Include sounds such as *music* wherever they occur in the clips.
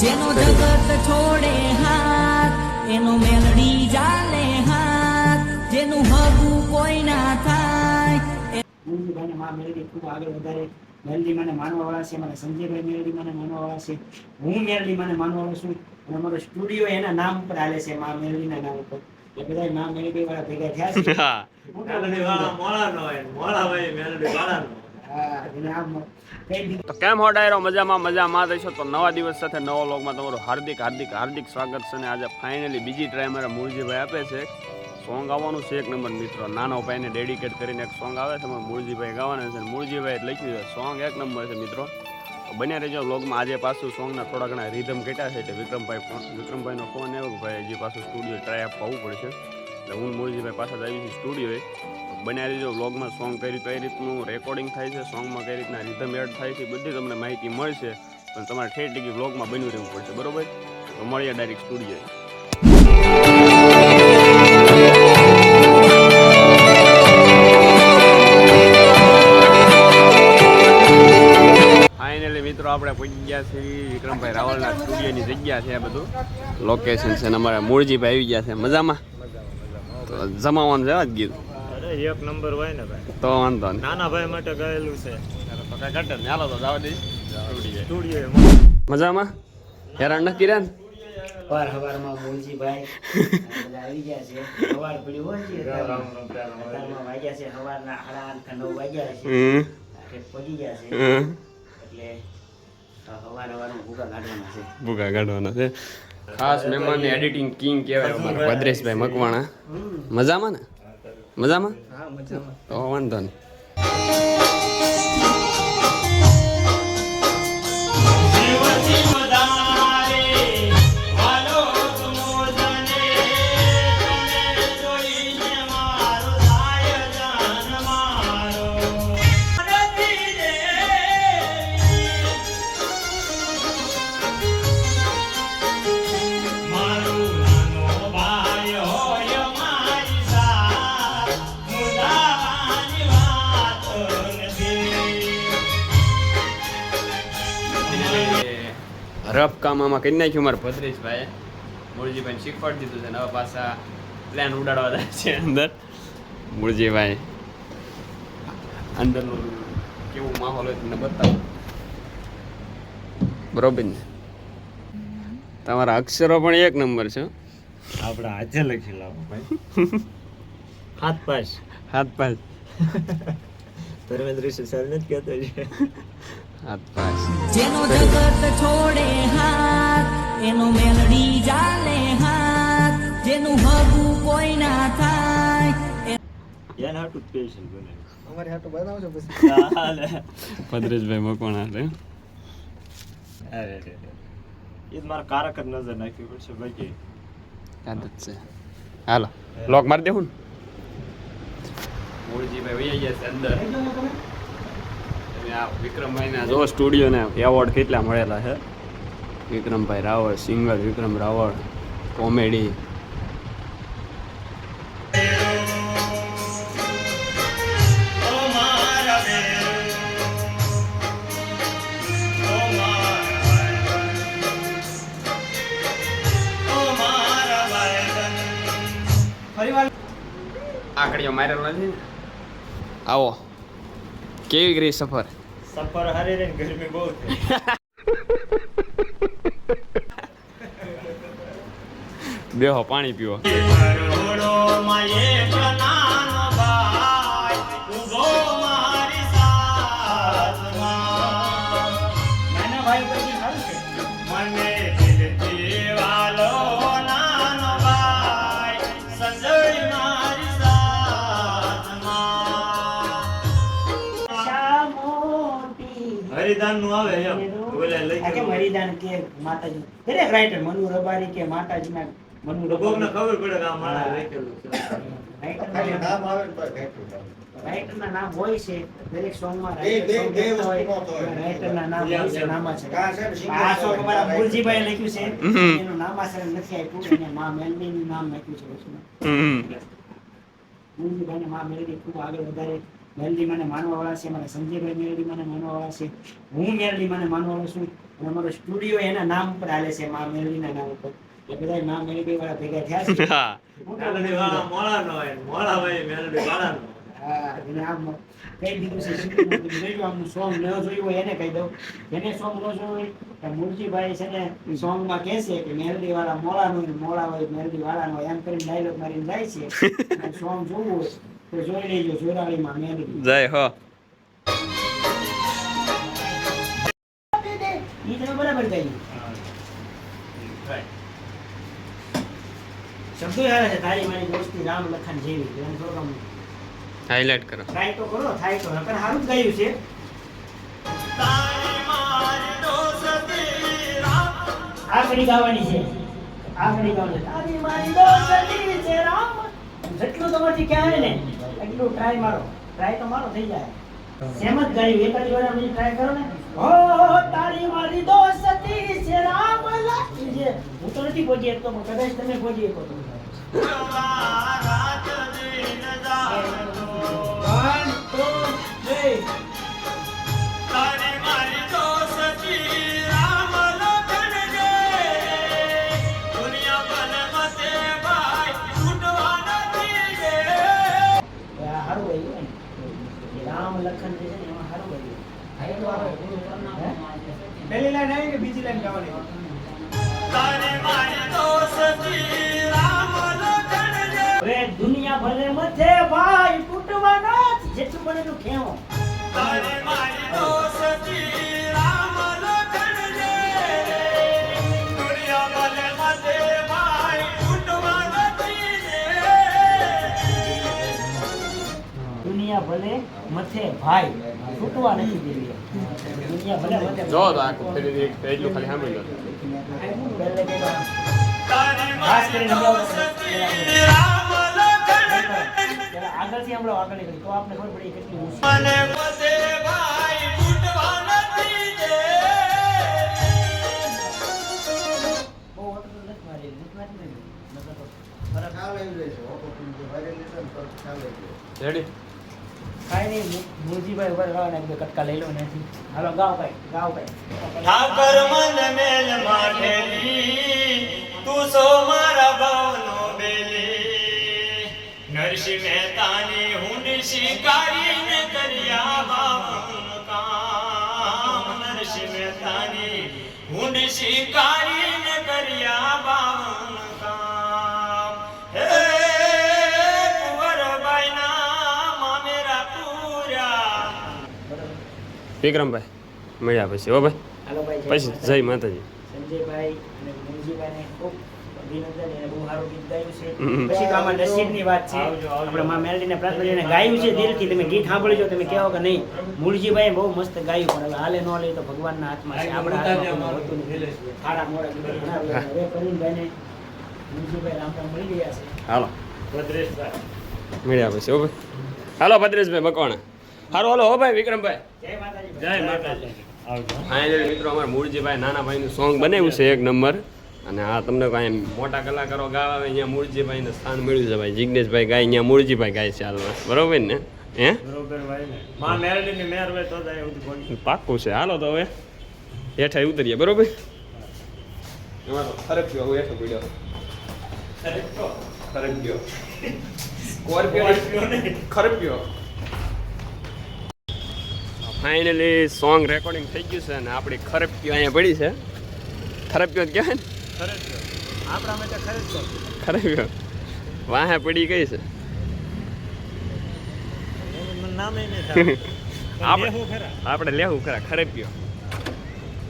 જેનો જગત છોડે હાથ એનો મેલડી જાલે હાથ જેનું હગું કોઈ ના થાય. મુરલીભાઈને માં મેલડી ખૂબ આગળ વધારે. મેલડી મને માનવાવાળા છે મારા સંજયભાઈ મેલડી મને માનવાવાળા છે. હું મેલડી મને માનવાવાળો છું અને અમારો સ્ટુડિયો એના નામ ઉપર હાલે છે માં મેલડીના નામ ઉપર એ બધા માં મેલડી વાળા ભેગા થયા છે. હા. નો વાળા મોળા ભાઈ મેલડી વાળાનો તો કેમ હો ડાયરો? મજામાં મજામાં. રહીશો તો નવા દિવસ સાથે નવા લોગમાં તમારું હાર્દિક હાર્દિક હાર્દિક સ્વાગત છે અને આજે ફાઇનલી બીજી ટ્રાય મારા મૂળજીભાઈ આપે છે. સોંગ આવવાનું છે એક નંબર મિત્રો. નાનો ભાઈને ડેડિકેટ કરીને એક સોંગ આવે છે. એમાં મૂળજીભાઈ ગાવાના છે અને મૂળજીભાઈ લખ્યું છે. સોંગ એક નંબર છે મિત્રો. બન્યા રહેજો વ્લોગમાં. આજે પાછું સોંગના થોડા ઘણા રિધમ કેટલા છે એટલે વિક્રમભાઈ વિક્રમભાઈનો ફોન આવ્યો ભાઈ હજી પાછું સ્ટુડિયો ટ્રાય આપવા પડશે. એટલે હું મોરજીભાઈ પાછા જ આવી છું સ્ટુડિયોએ બન્યા રહેજો વ્લોગમાં સોંગ કઈ કઈ રીતનું રેકોર્ડિંગ થાય છે સોંગમાં કઈ રીતના રિધમ એડ થાય છે બધી તમને માહિતી મળશે, પણ તમારે ઠેર ટીકી વ્લોગમાં બન્યું રહેવું પડશે, બરોબર? તો મળીએ ડાયરેક્ટ સ્ટુડિયો મિત્રો, આપણે પહોંચી ગયા છીએ વિક્રમભાઈ રાવલના સ્ટુડિયોની જગ્યા છે આ બધું. લોકેશન છે ને અમારા મૂળજીભાઈ આવી ગયા છે. મજામાં? તો જમાવાનું છે આ જ ગીત એક નંબર હોય ને ભાઈ. તો વાંધો નહીં. નાના ભાઈ માટે ગયેલું છે. તો કાંઈ ને હાલો તો જવા દઈ. સ્ટુડિયો મજામાં? હેરાન ન? કિરણ વાર હવારમાં બોલજી ભાઈ. *laughs* આવી ગયા છે. સવાર પડ્યું હોય છે અત્યારમાં વાગ્યા છે સવારના સાડા આઠ નવ વાગ્યા છે. પગી ગયા છે. હમ. એટલે સવારમાં ભૂકા કાઢવાના છે. ભૂકા કાઢવાના છે. ખાસ મહેમાનને એડિટિંગ કિંગ કહેવાય અમારા ભદ્રેશભાઈ મકવાણા. મજામાં ને? મજામાં? હા મજામાં. તો વાંધો નહીં. રફ કામ આમાં કરી નાખ્યું મારા ભદ્રેશભાઈએ. મૂળજીભાઈને શીખવાડી દીધું છે ને હવે પાછા પ્લાન ઉડાડવા જાય છે અંદર. મૂળજીભાઈ અંદરનું કેવું માહોલ હોય તમને બતાવો? બરોબર ને? તમારા અક્ષરો પણ એક નંબર છે આપણે આજે લખી લાવો ભાઈ. હાથ પાસ. હાથ પાસ. *laughs* ધર્મેન્દ્ર સર નથી જ કહેતો છે. જેનો જગત છોડે હાથ એનો મેલડી જાલે હાથ જેનું હગું કોઈ ના થાય. એના હાટું સ્પેશિયલ બને. અમારે હાટું બનાવજો પછી. ભદ્રેશભાઈ મકવાણા છે. અરે રે રે. એ જ મારા કારક જ નજર નાખવી પડશે બાકી. આદત છે. હાલો લોક મારી દેવું ને. મૂળજીભાઈ વૈયા ગયા છે અંદર. વિક્રમભાઈના જો સ્ટુડિયોને એવોર્ડ કેટલા મળેલા છે? વિક્રમભાઈ રાવળ સિંગર વિક્રમ રાવળ કોમેડી. આકડીઓ મારેલો નથી આવો. કેવી ગઈ સફર? સફર હારી રહી ગરમી બહુ થઈ. બેહો પાણી પીવો. હરિદાનનું? આવે એમ બોલે કે માતાજી. દરેક રાઇટર મનુ રબારી કે માતાજીના મનુ કોકને ને ખબર પડે કે આ માણસ લખેલું છે. રાઇટરના રાઇટરના નામ હોય. છે. દરેક બે- બે રાઇટર. નામ હોય છે નામા છે આ સોંગ. અમારા લખ્યું છે. એનું નામાસર નથી આપ્યું. એને માં મેલડીનું નામ નાખ્યું છે મુરજીભાઈ માં મેલડી ખૂબ આગળ વધારે મેલડી મને માનવાવાળા છે મારા સંજયભાઈ મેલડી મને માનવાવાળા છે હું મેલડી મને માનવાવાળો છું અને અમારો સ્ટુડિયો એના નામ ઉપર હાલે છે મા મેલડીના નામ ઉપર. એ બધા મા મેલડી વાળા ભેગા થયા છે. હા. એને આમ કહી દીધું છે? જોયું આમનું song ન જોયું હોય એને કહી દઉં. જેને સોંગ ન જોયું હોય તો મૂળજીભાઈ છે ને song માં કહે છે કે મેલડી વાળા મોળા હોય મોળા હોય મેલડી વાળા હોય એમ કરીને ડાયલોગ મારીને જાય છે. *laughs* અને song જોવું હોય. તો જોઈ લેજો જોરાળીમાં મેલડી જય હો ઈ તમે બરાબર કહ્યું શબ્દો યાર છે તારી મારી દોસ્તી રામ લખન જેવી એમ થોડુંક હાઇલાઇટ કરો try તો કરો થાય તો નકર સારું જ ગાયું છે આ કડી ગાવાની છે આ કડી ગાવાની છે. તારી મારી દોસ્તી છે રામ જેટલું તમારથી કહેવાય ને એટલું ટ્રાય મારો. ટ્રાય તો મારો થઈ જાય. સેમ જ ગાયું એકાદી વાર અમે ટ્રાય કરો ને. હો તારી મારી દોસ્તી છે રામ લખી છે. હું તો નથી પહોંચી શકતો પણ કદાચ તમે પહોંચી શકો તો. One, two, three. બને દુનિયા ભલે મથે ભાઈ તૂટવા નથી દેવી. દુનિયા ભલે મથે જો તો આખું ફેરી એક એટલું ખાલી સાંભળી લો. ખાસ કરીને આગળથી હમણાં આગળ નીકળી. તો આપણે ખબર પડી કેટલી ને રેડી? કાંઈ નહીં મુરજીભાઈ ઉપર ગાવ બે કટકા લઈ લો ત્યાંથી હાલો ગાવ ભાઈ ગાવ ભાઈ. ઠાકર મન મેલ માઠેલી તું સો મારા ભાવનો બેલી. નરસિંહ મહેતાની હુંડ શિકારીને કર્યા બાવન કામ. નરસિંહ મહેતાની હુંડ શિકારીને કર્યા બાવન કામ. હે કુંવરબાઈના મામેરા પૂર્યા વિક્રમભાઈ મળ્યા પછી ઓ ભાઈ. ભાઈ પછી જય માતાજી. સંજયભાઈ અને મુરજીભાઈને ખૂબ અભિનંદન એને બહુ સારું ગીત ગાયું છે. પછી તો આમાં નસીબની વાત છે. આપણે માં મેલડીને પ્રાર્થના ગાયું છે દિલથી. તમે ગીત સાંભળજો તમે કહો કે નહીં. મૂળજીભાઈ બહુ મસ્ત ગાયું પણ હવે હાલે ન લે તો ભગવાનના હાથમાં છે. આપણા હાથમાં હોતું નથી. સારા મોડા ગીતો ઘણા હવે પ્રવીણભાઈને મુરજીભાઈ રામ રામ મળી ગયા છે. હાલો. ભદ્રેશભાઈ. મળ્યા પછી ઓકે ભાઈ. હાલો ભદ્રેશભાઈ મકવાણા હાલો હાલો હો ભાઈ વિક્રમભાઈ. જય માતાજી. જય માતાજી. ફાઇનલી મિત્રો અમારા મૂળજીભાઈ નાના ભાઈનું સોંગ બનાવ્યું છે એક નંબર અને આ તમને કાંઈ મોટા કલાકારો ગાવા આવે અહીંયા મૂળજીભાઈને સ્થાન મળ્યું છે ભાઈ. જિજ્ઞેશભાઈ ગાય અહીંયા મૂળજીભાઈ ગાય છે હાલમાં. બરોબર ને? હે? ભાઈ પાક્કું છે. હાલો તો હવે હેઠા ઉતરીએ. બરોબર? એમાં તો ગયો. હું હેઠો પીડ્યો. ખરેખ ગયો. ફાઇનલી સોંગ રેકોર્ડિંગ થઈ ગયું છે અને આપણી ખરપ્યો અહીંયા પડી છે. ખરપ્યો જ કહેવાય ને? ખરેખર. વાહે પડી ગઈ છે. *laughs* આપણે લેવું ખરા. આપણે લેવું ખરા ખરેપીઓ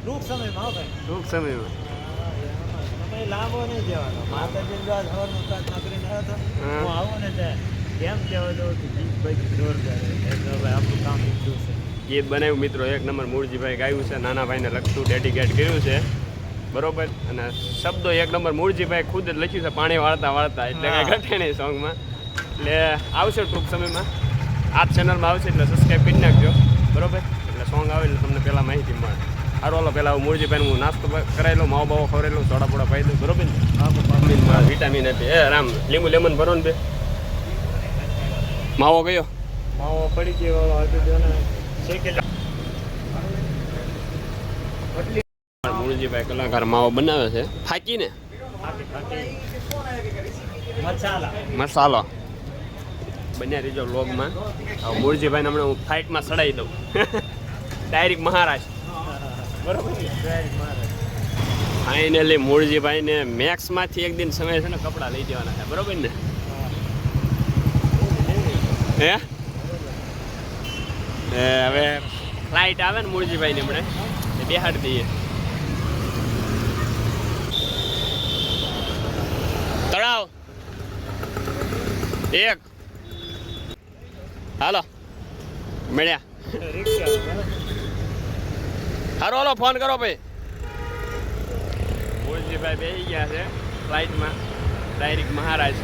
ટૂંક સમયમાં ભાઈ. ટૂંક સમયમાં. લાંબો નહીં જવાનો. માતાજી સવારનો હતો હું. આવું ને ત્યાં. કેમ કહેવા દઉં કે ભાઈ જોરદાર. એટલે ભાઈ આપણું કામ છે. ગીત બનાવ્યું મિત્રો. એક નંબર મૂળજીભાઈ ગાયું છે. નાના ભાઈને લખતું ડેડિકેટ કર્યું છે. બરોબર? અને શબ્દો એક નંબર મૂળજીભાઈ ખુદ જ લખ્યું છે પાણી વાળતા વાળતા એટલે કાંઈ હા. ઘટે નહીં સોંગમાં. એટલે આવશે ટૂંક સમયમાં. આ ચેનલમાં આવશે એટલે સબસ્ક્રાઈબ કરી નાખજો. બરોબર? એટલે સોંગ આવે એટલે તમને પહેલાં માહિતી મળે. સારું હાલો પહેલાં મૂળજીભાઈને હું નાસ્તો કરાવી લઉં માવો બાવો ખવડાવી લઉં સોડા બોડા પાઈ દઉં. બરોબર ને? વિટામિન વિટામિન હતી. એ રામ. લીંબુ લેમન ભરો ને બે. માવો ગયો? માવો પડી ગયો મૂળજીભાઈ કલાકાર માવો બનાવે છે. ફાકીને? મસાલા. બન્યા રીજો લોગમાં હવે મૂળજીભાઈને હમણાં હું ફાઇટમાં સડાઈ દઉં. ડાયરેક્ટ મહારાષ્ટ્ર બરોબર ફાઇનલી મૂળજીભાઈને મેક્સમાંથી એક દિન સમય છે ને કપડાં લઈ દેવાના છે. બરોબર ને? હે? એ હવે ફ્લાઇટ આવે ને મૂળજીભાઈને ને હમણાં બેહાડી દઈએ. એક. હાલો. મળ્યા. હારો હાલો ફોન કરો ભાઈ. મૂળજીભાઈ બેસી ગયા છે ફ્લાઇટમાં ડાયરેક્ટ મહારાજ.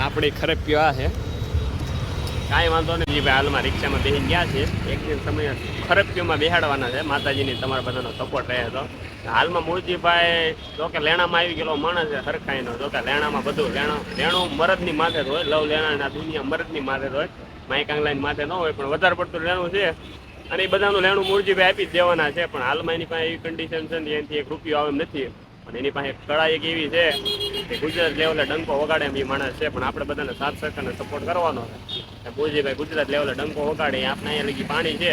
આપણી ખરેપીઓ પીવા છે. કાંઈ વાંધો નહીં ભાઈ હાલમાં રિક્ષામાં બેસી ગયા છે. એક દિન સમય ખરેપીઓમાં બેહાડવાના છે. માતાજીની તમારા બધાનો સપોર્ટ રહે તો. હાલમાં મૂળજીભાઈ જો કે લેણામાં આવી ગયેલો માણસ છે હરખાઈનો જો કે લેણામાં બધું લેણો લેણું મરદની માથે જ હોય, લવ લેણાના દુનિયા મરદની માથે જ હોય. માઈ કાંગલાની માથે ન હોય, પણ વધારે પડતું લેણું છે. અને એ બધાનું લેણું મૂળજીભાઈ આપી જ દેવાના છે, પણ હાલમાં એની પાસે એવી કન્ડિશન છે ને એનાથી એક રૂપિયો આવે નથી. અને એની પાસે કળા એક એવી છે કે ગુજરાત લેવલે ડંકો વગાડે એમ એ માણસ છે, પણ આપણે બધાને સાથ સરકારને સપોર્ટ કરવાનો છે. મૂળજીભાઈ ગુજરાત લેવલે ડંકો વગાડે આપણે અહીંયા પાણી છે.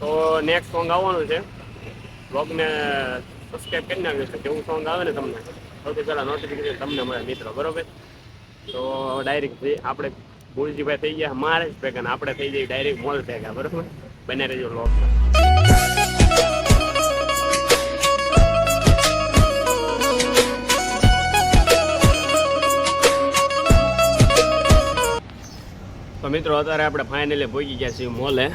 તો નેક્સ્ટ સોંગ આવવાનું છે. બ્લોગને સબસ્ક્રાઈબ કરી છે જેવું સોંગ આવે ને તમને. સૌથી પહેલાં નોટિફિકેશન તમને મળે મિત્રો, બરોબર? તો ડાયરેક્ટ આપણે ભૂલજીભાઈ થઈ ગયા, મારે જ ભેગા ને આપણે થઈ જઈએ ડાયરેક્ટ મોલ ભેગા, બરોબર? બને રહેજો લોક તો મિત્રો, અત્યારે આપણે ફાઇનલી પહોંચી ગયા છીએ મોલે.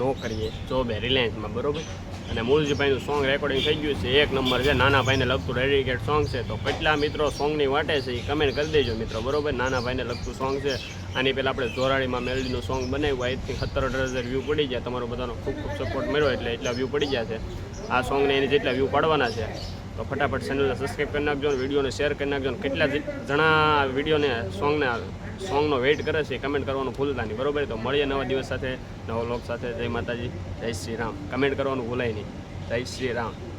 નોકરીએ જોબે રિલાયન્સમાં બરોબર? અને મૂળજીભાઈનું સોંગ રેકોર્ડિંગ થઈ ગયું છે. એક નંબર છે નાના ભાઈને લગતું ડેડિકેટ સોંગ છે. તો કેટલા મિત્રો સોંગની વાટે છે એ કમેન્ટ કરી દેજો મિત્રો, બરોબર? નાના ભાઈને લગતું સોંગ છે. આની પહેલાં આપણે ધોરાળીમાં મેલડીનું સોંગ બનાવ્યું. હોય એથી સત્તર અઢાર હજાર વ્યૂ પડી જાય તમારો બધાનો ખૂબ ખૂબ સપોર્ટ મળ્યો એટલે એટલા વ્યૂ પડી જાય છે. આ સોંગને એની જેટલા વ્યૂ પાડવાના છે. તો ફટાફટ ચેનલને સબસ્ક્રાઈબ કરી નાખજો વિડીયોને શેર કરી નાખજો કેટલા જણા વિડીયોને સોંગને સોંગનો વેઇટ કરે છે કમેન્ટ કરવાનું ભૂલતા નહીં, બરોબર? તો મળીએ નવા દિવસ સાથે, નવો લોક સાથે. જય માતાજી, જય શ્રી રામ. કમેન્ટ કરવાનું ભૂલાય નહીં. જય શ્રી રામ.